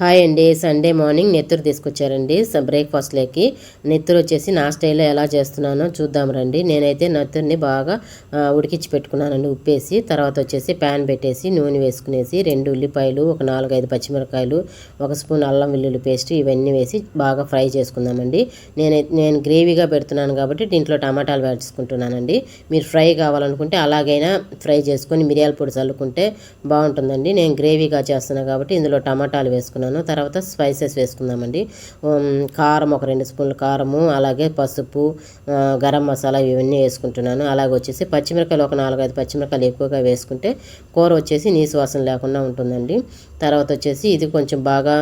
Hi అండి. Sunday morning నెత్తూరు తీసుకొచ్చారండి. బ్రేక్ఫాస్ట్లోకి నెత్తూరు వచ్చేసి నా స్టైల్లో ఎలా చేస్తున్నానో చూద్దాం రండి. నేనైతే నెత్తూరుని బాగా ఉడికించి పెట్టుకున్నానండి. ఉప్పేసి తర్వాత వచ్చేసి ప్యాన్ పెట్టేసి నూనె వేసుకునేసి రెండు ఉల్లిపాయలు ఒక నాలుగైదు పచ్చిమిరకాయలు ఒక స్పూన్ అల్లం వెల్లుల్లి పేస్ట్ ఇవన్నీ వేసి బాగా ఫ్రై చేసుకుందామండి. నేను నేను గ్రేవీగా పెడుతున్నాను కాబట్టి దీంట్లో టమాటాలు వేసుకుంటున్నానండి. మీరు ఫ్రై కావాలనుకుంటే అలాగైనా ఫ్రై చేసుకొని మిరియాల పొడి చల్లుకుంటే బాగుంటుందండి. నేను గ్రేవీగా చేస్తున్నాను కాబట్టి ఇందులో టమాటాలు వేసుకున్నాను. వేసుకున్నాను తర్వాత స్పైసెస్ వేసుకుందామండి. కారం ఒక రెండు స్పూన్లు కారము అలాగే పసుపు గరం మసాలా ఇవన్నీ వేసుకుంటున్నాను. అలాగే వచ్చేసి పచ్చిమిరకాయలు ఒక నాలుగైదు పచ్చిమిరకాయలు ఎక్కువగా వేసుకుంటే కూర వచ్చేసి నీసు వాసన లేకుండా ఉంటుందండి. తర్వాత వచ్చేసి ఇది కొంచెం బాగా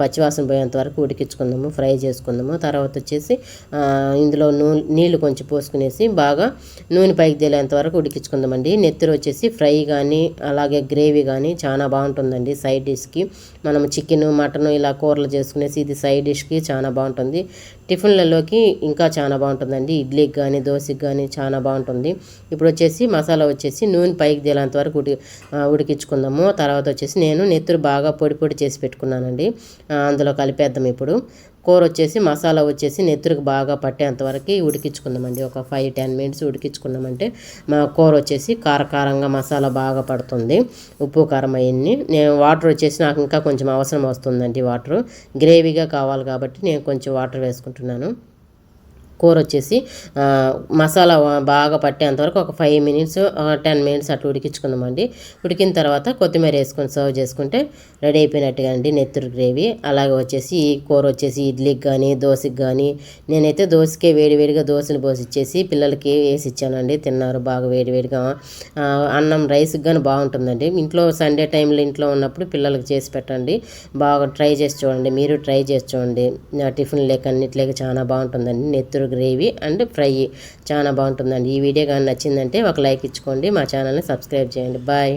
పచ్చివాసన పోయేంత వరకు ఉడికించుకుందాము ఫ్రై చేసుకుందాము. తర్వాత వచ్చేసి ఇందులో నూనె నీళ్ళు కొంచెం పోసుకునేసి బాగా నూనె పైకి తేలేంత వరకు ఉడికించుకుందామండి. నెత్తురు వచ్చేసి ఫ్రై కానీ అలాగే గ్రేవీ కానీ చాలా బాగుంటుందండి సైడ్ డిష్కి. మనం చికెన్ మటన్ ఇలా కూరలు చేసుకునేసి ఇది సైడ్ డిష్కి చాలా బాగుంటుంది. టిఫిన్లలోకి ఇంకా చాలా బాగుంటుందండి. ఇడ్లీకి కానీ దోశకి కానీ చాలా బాగుంటుంది. ఇప్పుడు వచ్చేసి మసాలా వచ్చేసి నూనె పైకి తేలేంత వరకు ఉడి ఉడికించుకుందాము. తర్వాత వచ్చేసి నేను నెత్తురు బాగా పొడి పొడి చేసి పెట్టుకున్నానండి. అందులో కలిపేద్దాం ఇప్పుడు. కూర వచ్చేసి మసాలా వచ్చేసి నెత్తురికి బాగా పట్టేంతవరకు ఉడికించుకుందామండి. ఒక ఫైవ్ టెన్ మినిట్స్ ఉడికించుకున్నామంటే మా కూర వచ్చేసి కారకారంగా మసాలా బాగా పడుతుంది. ఉప్పు కారం అవన్నీ. నేను వాటర్ వచ్చేసి నాకు ఇంకా కొంచెం అవసరం వస్తుందండి వాటర్. గ్రేవీగా కావాలి కాబట్టి నేను కొంచెం వాటర్ వేసుకుంటున్నాను. కూర వచ్చేసి మసాలా బాగా పట్టేంతవరకు ఒక ఫైవ్ మినిట్స్ టెన్ మినిట్స్ అట్లా ఉడికించుకుందామండి. ఉడికిన తర్వాత కొత్తిమీర వేసుకొని సర్వ్ చేసుకుంటే రెడీ అయిపోయినట్టుగా అండి నెత్తురు గ్రేవీ. అలాగే వచ్చేసి ఈ కూర వచ్చేసి ఇడ్లీకి కానీ దోశకి కానీ నేనైతే దోశకే వేడివేడిగా దోశలు పోసి ఇచ్చేసి పిల్లలకి వేసి ఇచ్చానండి. తిన్నారు బాగా వేడివేడిగా. అన్నం రైస్కి కానీ బాగుంటుందండి. ఇంట్లో సండే టైంలో ఇంట్లో ఉన్నప్పుడు పిల్లలకి చేసి పెట్టండి. బాగా ట్రై చేసి చూడండి. మీరు ట్రై చేసి చూడండి. టిఫిన్ లేక అన్నిట్లేక చాలా బాగుంటుందండి. నెత్తురు గ్రేవీ అండ్ ఫ్రై. చాలా బాగుంటుందండి. ఈ వీడియో కానీ నచ్చిందంటే ఒక లైక్ ఇచ్చుకోండి. మా ఛానల్ని సబ్స్క్రైబ్ చేయండి. బాయ్.